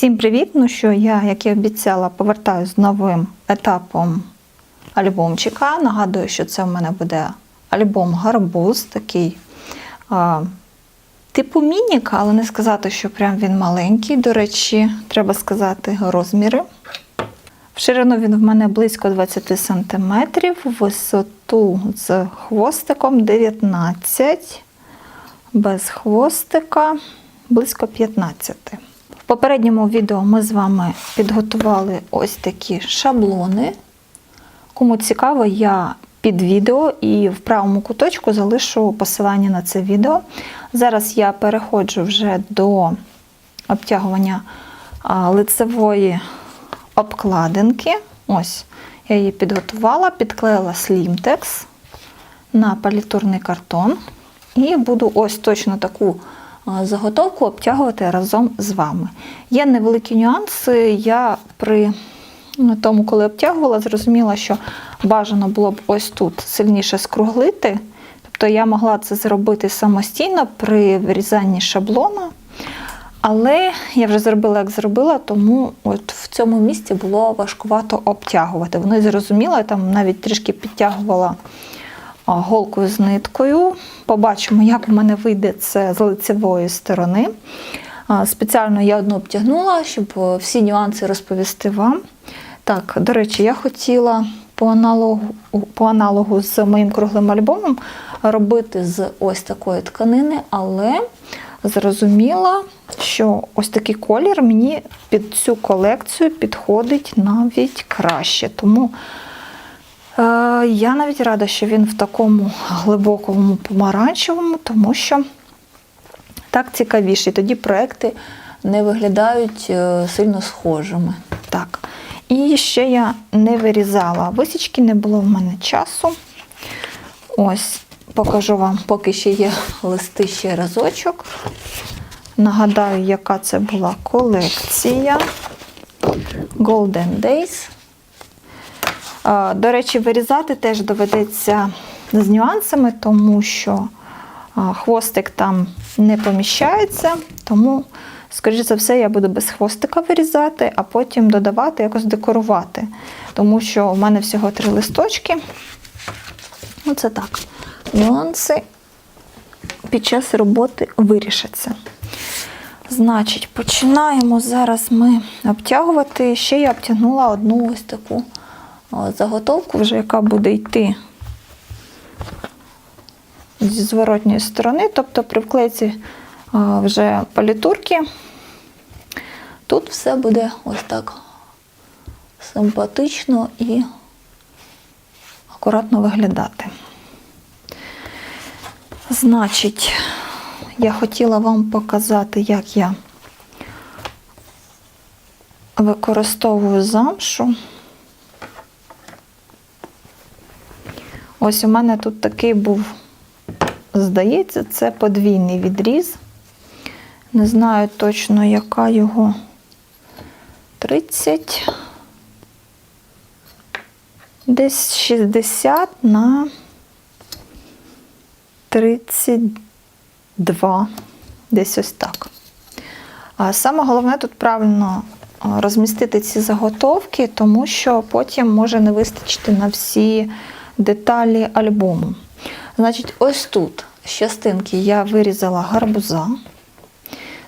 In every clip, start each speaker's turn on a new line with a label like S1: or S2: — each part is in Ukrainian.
S1: Всім привіт! Ну що, я, як і обіцяла, повертаюся з новим етапом альбомчика. Нагадую, що це в мене буде альбом Гарбуз, такий а, типу мінік, але не сказати, що прям він маленький. До речі, треба сказати розміри. В ширину він в мене близько 20 см, висоту з хвостиком 19 без хвостика близько 15. В попередньому відео ми з вами підготували ось такі шаблони. Кому цікаво, я під відео і в правому куточку залишу посилання на це відео. Зараз я переходжу вже до обтягування лицевої обкладинки. Ось, я її підготувала, підклеїла слімтекс на палітурний картон. І буду ось точно таку заготовку обтягувати разом з вами. Є невеликі нюанси. Я при ну, тому, коли обтягувала, зрозуміла, що бажано було б ось тут сильніше скруглити. Тобто я могла це зробити самостійно при вирізанні шаблона. Але я вже зробила, як зробила, тому от в цьому місці було важкувато обтягувати. Воно і зрозуміло, я там навіть трішки підтягувала голкою з ниткою. Побачимо, як у мене вийде це з лицевої сторони. Спеціально я одну обтягнула, щоб е, всі нюанси розповісти вам. Так, до речі, я хотіла по аналогу, по аналогу з моїм круглим альбомом робити з ось такої тканини, але зрозуміла, що ось такий колір мені під цю колекцію підходить навіть краще. Тому я навіть рада, що він в такому глибокому помаранчевому, тому що так цікавіше. І тоді проекти не виглядають е, сильно схожими. Так. І ще я не вирізала висічки, не було в мене часу. Ось, покажу вам, поки ще є листи ще разочок. Нагадаю, яка це була колекція Golden Days. До речі, вирізати теж доведеться з нюансами, тому що хвостик там не поміщається, тому, скоріше за все, я буду без хвостика вирізати, а потім додавати, якось декорувати. Тому що в мене всього три листочки. Оце так. Нюанси під час роботи вирішаться. Значить, починаємо зараз ми обтягувати. Ще я обтягнула одну ось таку заготовку, вже яка буде йти зі зворотньої сторони, тобто при вклейці а, вже палітурки. Тут все буде ось так симпатично і акуратно виглядати. Значить, я хотіла вам показати, як я використовую замшу. Ось у мене тут такий був, здається, це подвійний відріз. Не знаю точно, яка його 30, десь 60 на 32, десь ось так. А саме головне тут правильно розмістити ці заготовки, тому що потім може не вистачити на всі деталі альбому. Значить, ось тут з частинки я вирізала гарбуза.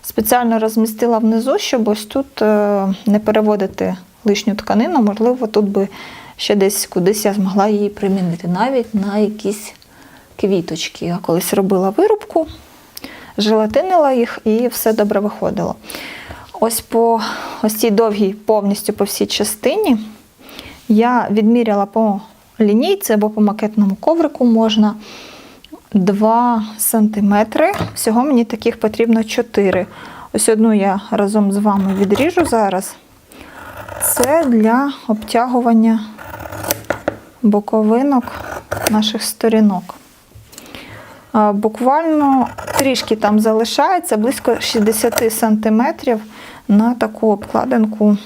S1: Спеціально розмістила внизу, щоб ось тут е, не переводити лишню тканину. Можливо, тут би ще десь кудись я змогла її примінити, навіть на якісь квіточки. Я колись робила вирубку, желатинила їх і все добре виходило. Ось по ось цій довгій повністю по всій частині я відміряла по лінійці або по макетному коврику можна 2 см. Всього мені таких потрібно 4. Ось одну я разом з вами відріжу зараз. Це для обтягування боковинок наших сторінок. Буквально трішки там залишається, близько 60 см на таку обкладинку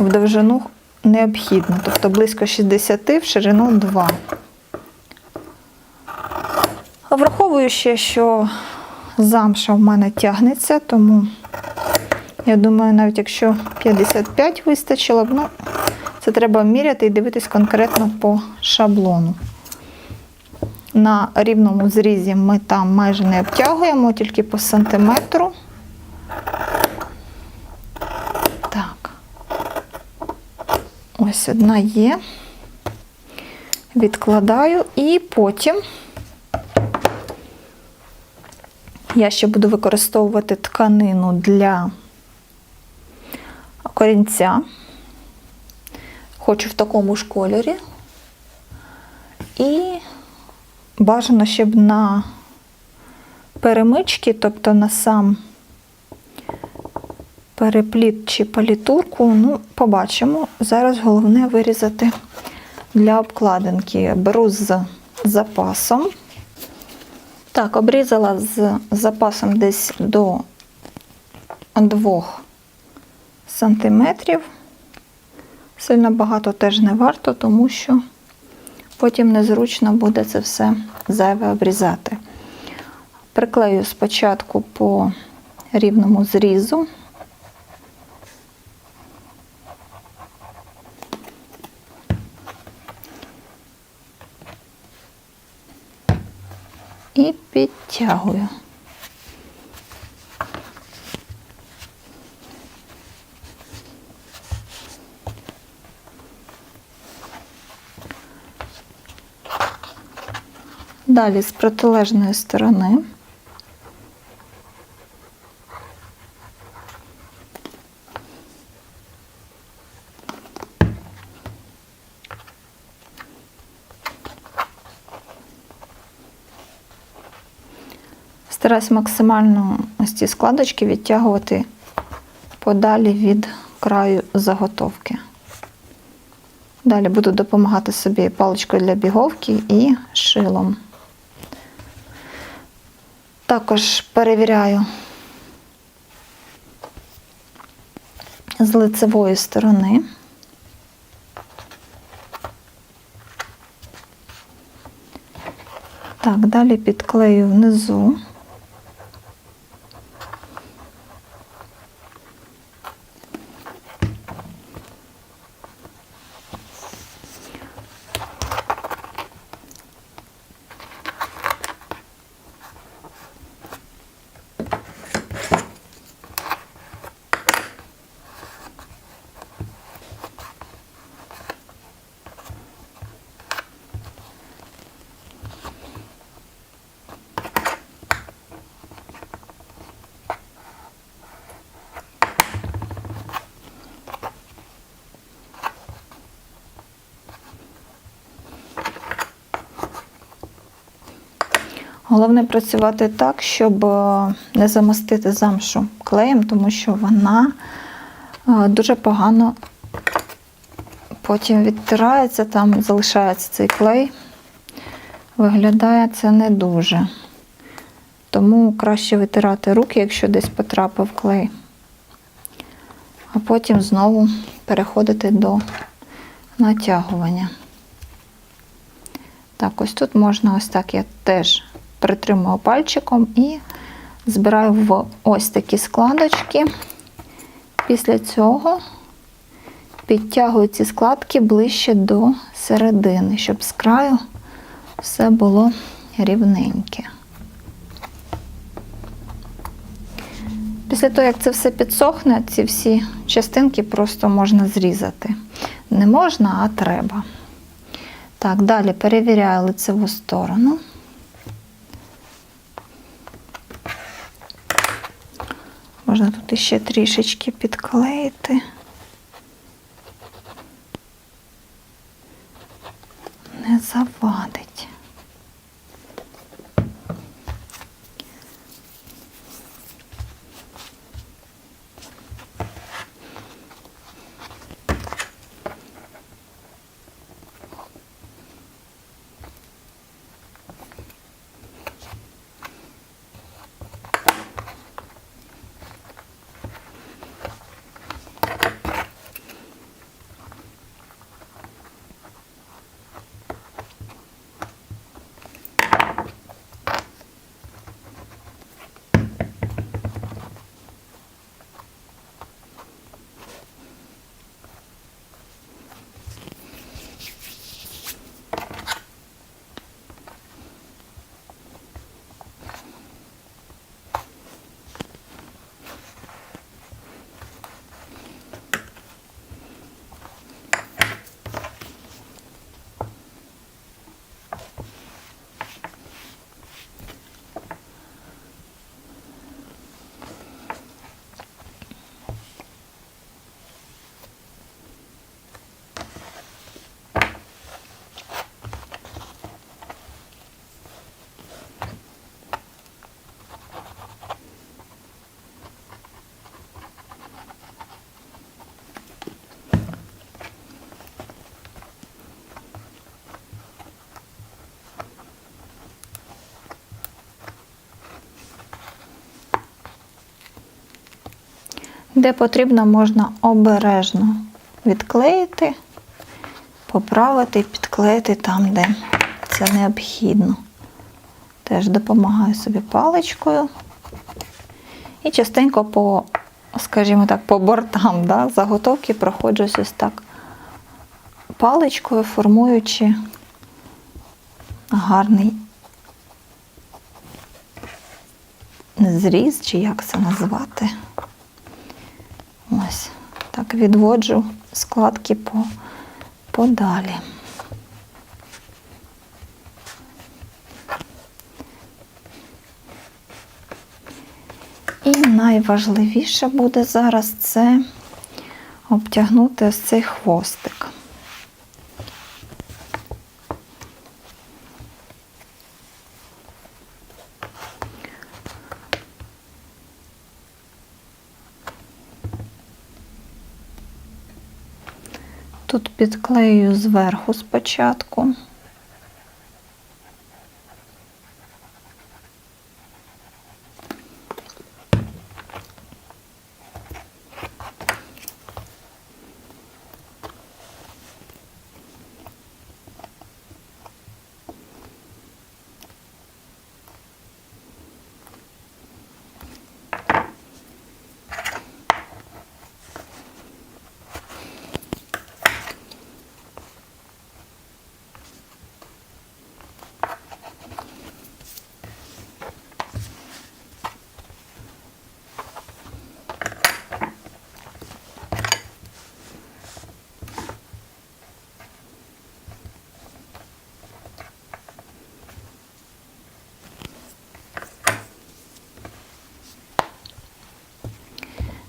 S1: в довжину необхідно. Тобто близько 60 в ширину 2. Враховую ще, що замша в мене тягнеться, тому Я думаю, навіть якщо 55 вистачило б, ну, це треба міряти і дивитись конкретно по шаблону. На рівному зрізі ми там майже не обтягуємо, тільки по сантиметру. Так. Ось одна є. Відкладаю і потім я ще буду використовувати тканину для корінця. Хочу в такому ж кольорі. І бажано, щоб на перемички, тобто на сам перепліт чи палітурку, ну, побачимо. Зараз головне вирізати для обкладинки. Беру з запасом. Так, обрізала з запасом десь до 2 сантиметрів. Сильно багато теж не варто, тому що потім незручно буде це все зайве обрізати. Приклею спочатку по рівному зрізу. І підтягую. Далі з протилежної сторони. Стараюсь максимально ось ці складочки відтягувати подалі від краю заготовки. Далі буду допомагати собі паличкою для біговки і шилом. Також перевіряю з лицевої сторони. Так, далі підклею внизу. Головне працювати так, щоб е, не замостити замшу клеєм, тому що вона е, дуже погано потім відтирається, там залишається цей клей. Виглядає це не дуже. Тому краще витирати руки, якщо десь потрапив клей. А потім знову переходити до натягування. Так, ось тут можна ось так я теж притримую пальчиком і збираю в ось такі складочки. Після цього підтягую ці складки ближче до середини, щоб з краю все було рівненьке. Після того, як це все підсохне, ці всі частинки просто можна зрізати. Не можна, а треба. Так, далі перевіряю лицеву сторону. Можна тут іще трішечки підклеїти. Не завадить. Де потрібно, можна обережно відклеїти, поправити підклеїти там, де це необхідно. Теж допомагаю собі паличкою. І частенько по, скажімо так, по бортам да, заготовки проходжусь ось так паличкою, формуючи гарний зріз, чи як це назвати. Так відводжу складки по, подалі. І найважливіше буде зараз це обтягнути ось цей хвостик. Тут підклею зверху спочатку.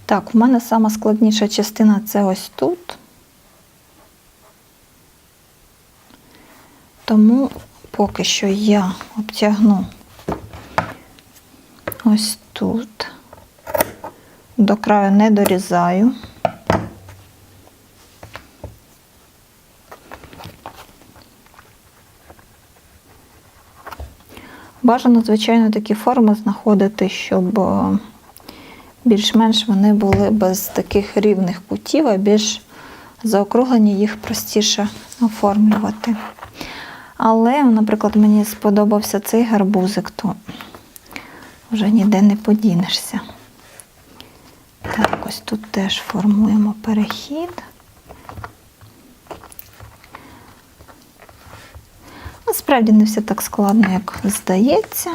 S1: Так, у мене сама складніша частина це ось тут. Тому поки що я обтягну ось тут, до краю не дорізаю. Бажано, звичайно, такі форми знаходити, щоб е, більш-менш вони були без таких рівних кутів, а більш заокруглені, їх простіше оформлювати. Але, наприклад, мені сподобався цей гарбузик, то вже ніде не подінешся. Так, ось тут теж формуємо перехід. Насправді не все так складно, як здається.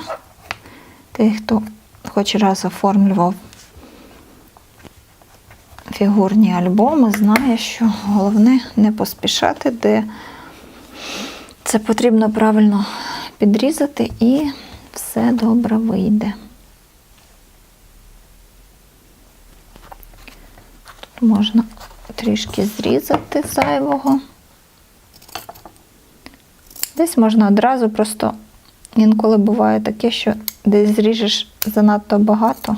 S1: Той, хто хоч раз оформлював фігурні альбоми, знає, що головне не поспішати, де це потрібно правильно підрізати і все добре вийде. Тут можна трішки зрізати зайвого. Десь можна одразу, просто інколи буває таке, що десь зріжеш занадто багато,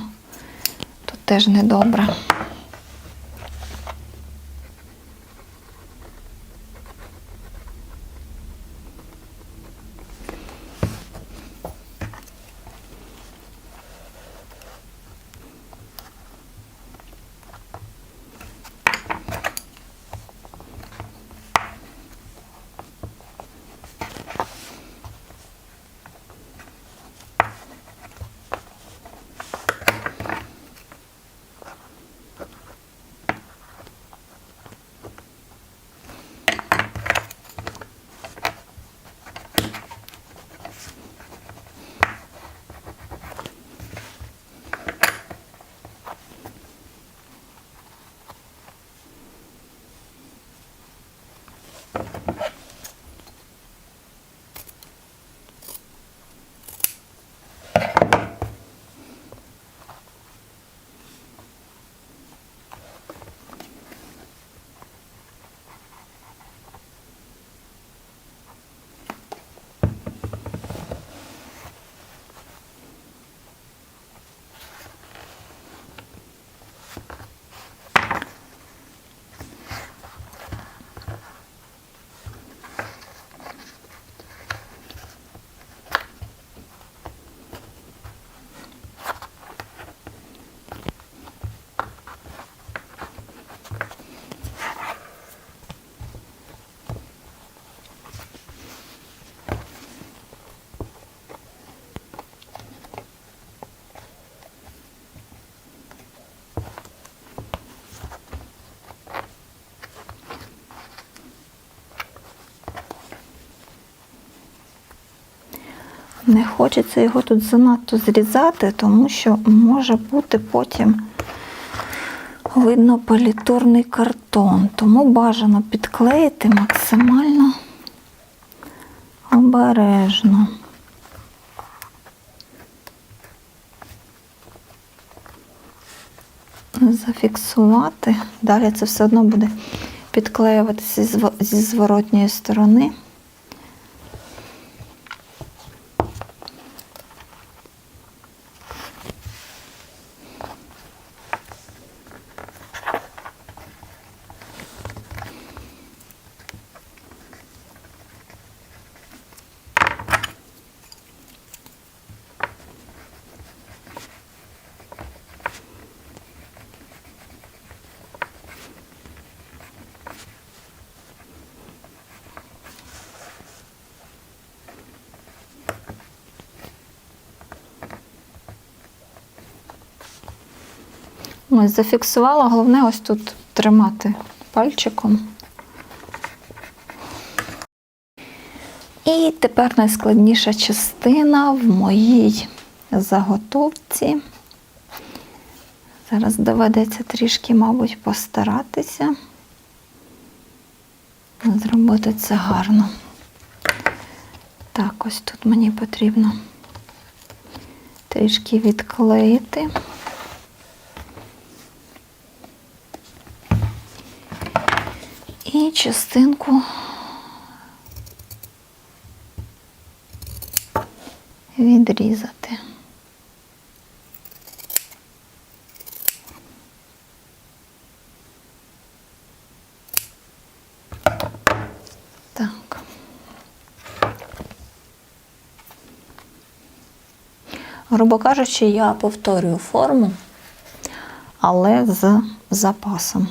S1: то теж недобре. Не хочеться його тут занадто зрізати, тому що може бути потім видно політурний картон. Тому бажано підклеїти максимально обережно. Зафіксувати. Далі це все одно буде підклеюватися зі зворотньої сторони. Ось зафіксувала. Головне ось тут тримати пальчиком. І тепер найскладніша частина в моїй заготовці. Зараз доведеться трішки, мабуть, постаратися зробити це гарно. Так, ось тут мені потрібно трішки відклеїти. І частинку відрізати. Так. Грубо кажучи, я повторюю форму, але з запасом.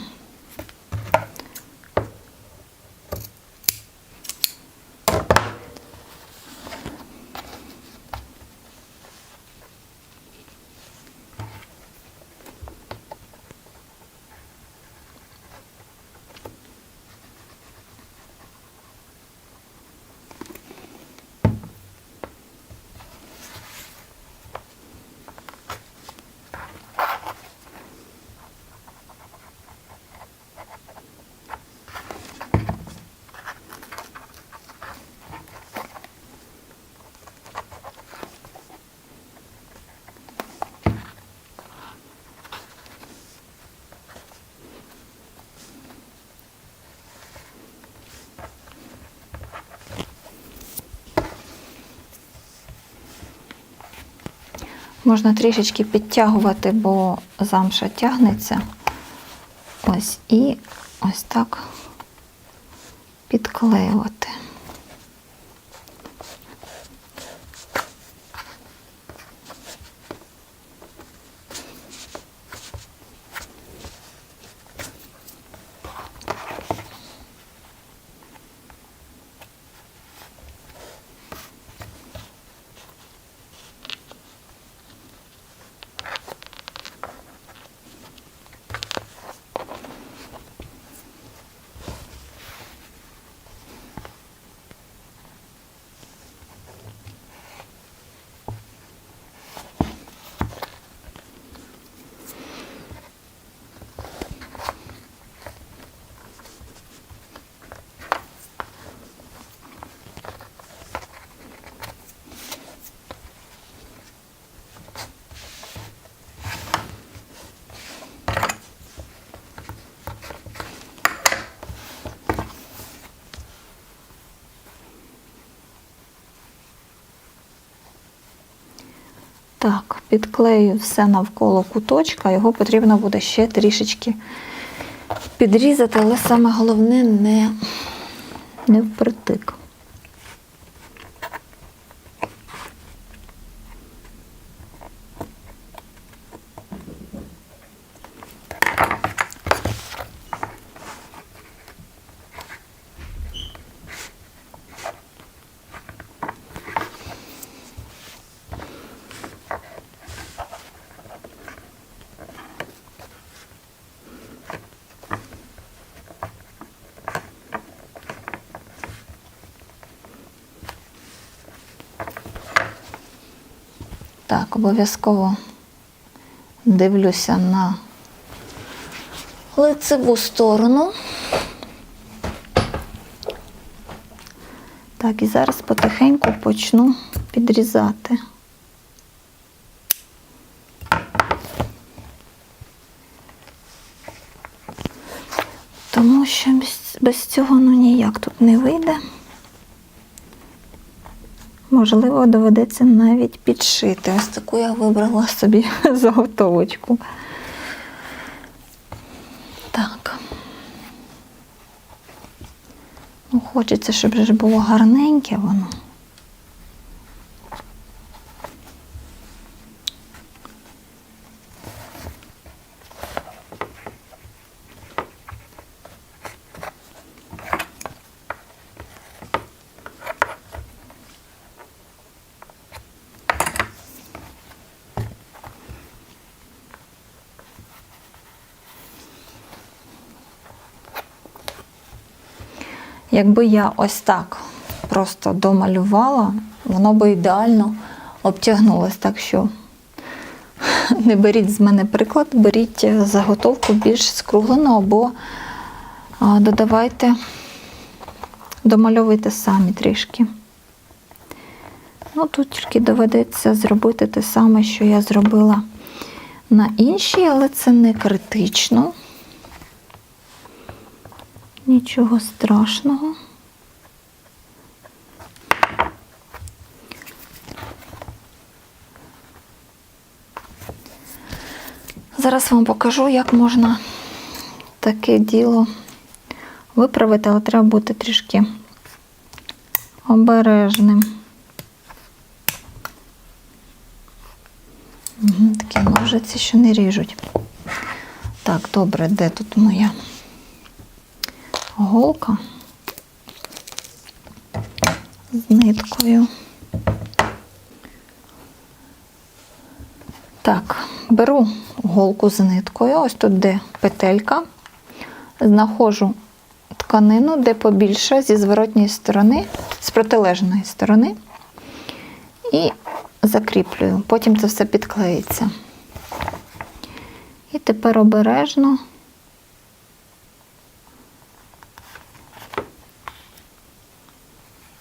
S1: Можна трішечки підтягувати, бо замша тягнеться. Ось і ось так підклеювати. Так, підклею все навколо куточка, його потрібно буде ще трішечки підрізати, але саме головне не, не впритик. Так, обов'язково дивлюся на лицеву сторону. Так, і зараз потихеньку почну підрізати. Тому що без, цього ну ніяк тут не вийде. Можливо, доведеться навіть підшити. Ось таку я вибрала собі заготовочку. Так. Ну, хочеться, щоб ж було гарненьке воно. Якби я ось так просто домалювала, воно би ідеально обтягнулось. Так що не беріть з мене приклад, беріть заготовку більш скруглену або додавайте, домальовуйте самі трішки. Ну, тут тільки доведеться зробити те саме, що я зробила на іншій, але це не критично. Нічого страшного. Зараз вам покажу, як можна таке діло виправити, але треба бути трішки обережним. Угу, такі ножиці, що не ріжуть. Так, добре, де тут моя? Голка з ниткою. Так, беру голку з ниткою, ось тут де петелька, знаходжу тканину, де побільше зі зворотньої сторони, з протилежної сторони, і закріплюю. Потім це все підклеїться. І тепер обережно.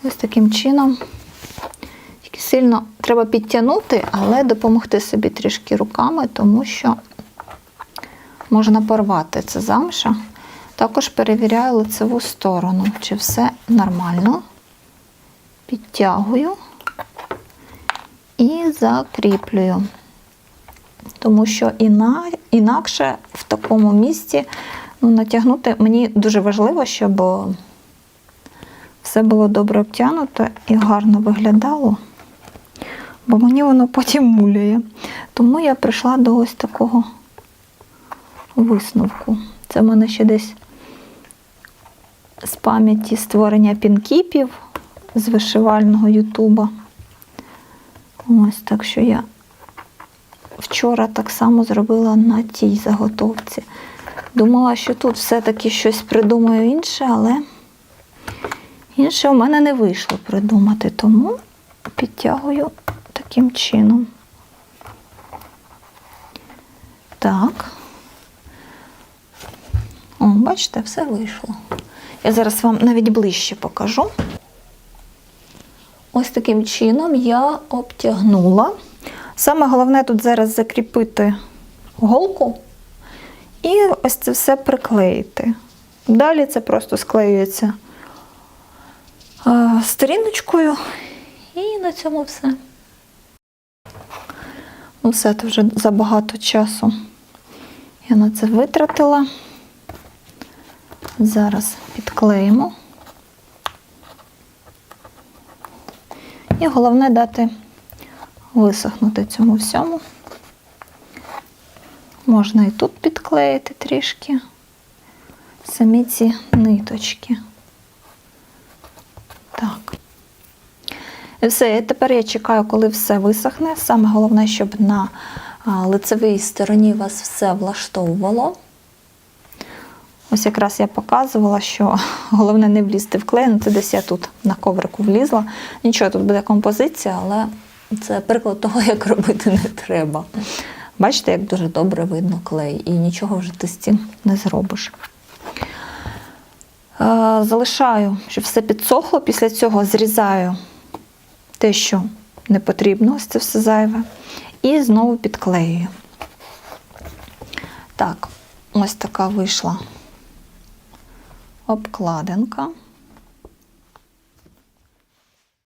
S1: Ось таким чином. Сильно треба підтягнути, але допомогти собі трішки руками, тому що можна порвати це замша. Також перевіряю лицеву сторону, чи все нормально. Підтягую і закріплюю. Тому що інакше в такому місці ну, натягнути мені дуже важливо, щоб все було добре обтягнуто і гарно виглядало, бо мені воно потім муляє. Тому я прийшла до ось такого висновку. Це в мене ще десь з пам'яті створення пінкіпів з вишивального Ютуба. Ось так що я вчора так само зробила на тій заготовці. Думала, що тут все-таки щось придумаю інше, але інше у мене не вийшло придумати, тому підтягую таким чином. Так. О, бачите, все вийшло. Я зараз вам навіть ближче покажу. Ось таким чином я обтягнула. Саме головне тут зараз закріпити голку і ось це все приклеїти. Далі це просто склеюється сторіночкою, і на цьому все. Ну, все, це вже забагато часу я на це витратила. Зараз підклеїмо. І головне дати висохнути цьому всьому. Можна і тут підклеїти трішки самі ці ниточки. Так. І все, тепер я чекаю, коли все висохне. Саме головне, щоб на лицевій стороні вас все влаштовувало. Ось якраз я показувала, що головне не влізти в клей, ну це десь я тут на коврику влізла. Нічого, тут буде композиція, але Це приклад того, як робити не треба. Бачите, як дуже добре видно клей, і нічого вже ти з цим не зробиш. Залишаю, щоб все підсохло. Після цього зрізаю те, що не потрібно, ось це все зайве. І знову підклеюю. Так, ось така вийшла обкладинка.